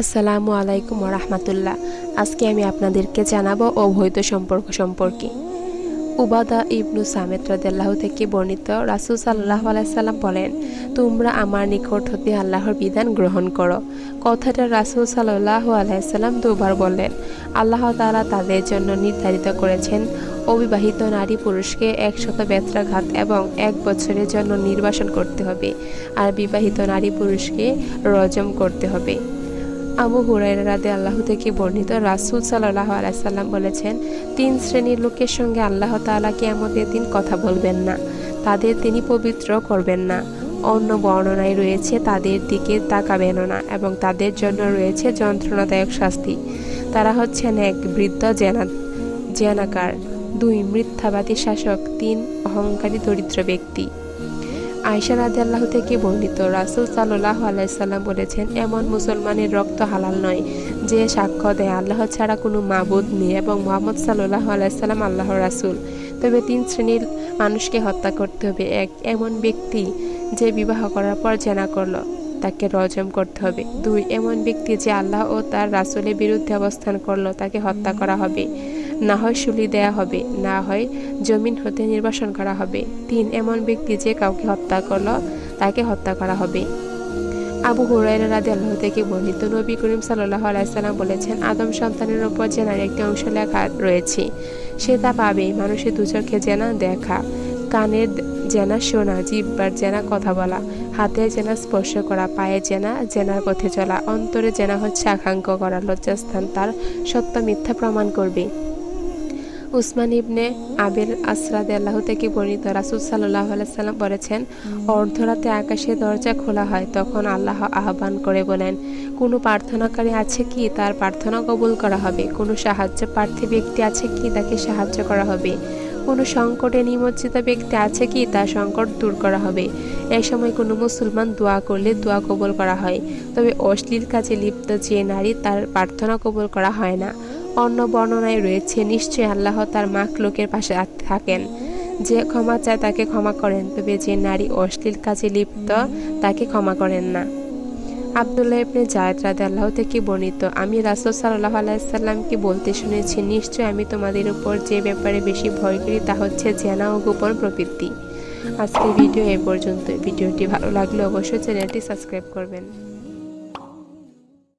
আসসালামু আলাইকুম রহমতুল্লাহ আজকে আমি আপনাদেরকে জানাব অবৈধ সম্পর্ক সম্পর্কে। উবাদা ইবনু সামেদ রাদিয়াল্লাহু থেকে বর্ণিত রাসূল সাল্লাহ আলাইসাল্লাম বলেন, তোমরা আমার নিকট হতে আল্লাহর বিধান গ্রহণ করো। কথাটা রাসূল সাল্লাহ আলাইসাল্লাম দুবার বললেন। আল্লাহ তালা তাদের জন্য নির্ধারিত করেছেন অবিবাহিত নারী পুরুষকে একশত বেত্রাঘাত এবং এক বছরের জন্য নির্বাসন করতে হবে, আর বিবাহিত নারী পুরুষকে রজম করতে হবে। আবু হুরাইরা রাদে আল্লাহ থেকে বর্ণিত রাসুল সাল্লাহ আলাইসাল্লাম বলেছেন, তিন শ্রেণির লোকের সঙ্গে আল্লাহ তাআলা কিয়ামতের দিন কথা বলবেন না। তাদের তিনি পবিত্র করবেন না। অন্য বর্ণনায় রয়েছে, তাদের দিকে তাকাবেন না এবং তাদের জন্য রয়েছে যন্ত্রণাদায়ক শাস্তি। তারা হচ্ছেন এক বৃদ্ধ জেনা, জেনাকার, দুই মিথ্যাবাদী শাসক, তিন অহংকারী দরিদ্র ব্যক্তি। আয়সা রাজি আল্লাহ থেকে বর্ণিত, রাসুল সাল্লাহ আলাইসাল্লাম বলেছেন, এমন মুসলমানের রক্ত হালাল নয়, যে সাক্ষ্য দেয় আল্লাহ ছাড়া কোনো মাবুদ নেই এবং মোহাম্মদ সাল্লাহ আলাইসাল্লাম আল্লাহ রাসুল। তবে তিন শ্রেণির মানুষকে হত্যা করতে হবে। এক, এমন ব্যক্তি যে বিবাহ করার পর জেনা করল। তাকে রজম করতে হবে। দুই, এমন ব্যক্তি যে আল্লাহ ও তার রাসুলের বিরুদ্ধে অবস্থান করল তাকে হত্যা করা হবে। না হয় শুলি দেয়া হবে, না হয় জমিন হতে নির্বাসন করা হবে। তিন, এমন ব্যক্তি যে কাউকে হত্যা করল, তাকে হত্যা করা হবে। আবু হুরাইরা রাদি আল্লাহ থেকে বর্ণিত নবী করিম সাল্লাহ আলাইসাল্লাম বলেছেন, আদম সন্তানের ওপর জেনার একটি অংশ লেখা রয়েছে। সে তা পাবে, মানুষের দুচোখে জেনা দেখা, কানের জেনা শোনা জিব্বার জেনা কথা বলা। হাতে জেনা স্পর্শ করা, পায়ে জেনা জেনার পথে চলা, অন্তরে জেনা হচ্ছে আকাঙ্ক করা, লজ্জাস্থান তার সত্য মিথ্যা প্রমাণ করবে। উসমান ইবনে আবির আসরাদ আল্লাহ থেকে বর্ণিত রাসুল সাল্লাহ সাল্লাম বলেছেন, অর্ধরাতে আকাশে দরজা খোলা হয়, তখন আল্লাহ আহ্বান করে বলেন, কোনো প্রার্থনাকারী আছে কি? তার প্রার্থনা কবুল করা হবে। কোনো সাহায্য প্রার্থী ব্যক্তি আছে কি? তাকে সাহায্য করা হবে। কোনো সংকটে নিমজ্জিত ব্যক্তি আছে কি? তার সংকট দূর করা হবে। এই সময় কোনো মুসলমান দোয়া করলে দোয়া কবল করা হয়। তবে অশ্লীল কাজে লিপ্ত যে নারী, তার প্রার্থনা কবল করা হয় না। অন্য বর্ণনায় রয়েছে নিশ্চয়ই আল্লাহ তার মাক লোকের পাশে থাকেন। যে ক্ষমা চায় তাকে ক্ষমা করেন। তবে যে নারী অশ্লীল কাজে লিপ্ত, তাকে ক্ষমা করেন না। আবদুল্লাহ ইবনে জায়দ রাদে আল্লাহ থেকে বর্ণিত, আমি রাসুল সাল্লাহ আলাইসাল্লামকে বলতে শুনেছি, নিশ্চয় আমি তোমাদের উপর যে ব্যাপারে বেশি ভয় করি তা হচ্ছে জেনা ও গোপন প্রবৃত্তি। আজকের ভিডিও এ পর্যন্ত। ভিডিওটি ভালো লাগলে অবশ্যই চ্যানেলটি সাবস্ক্রাইব করবেন।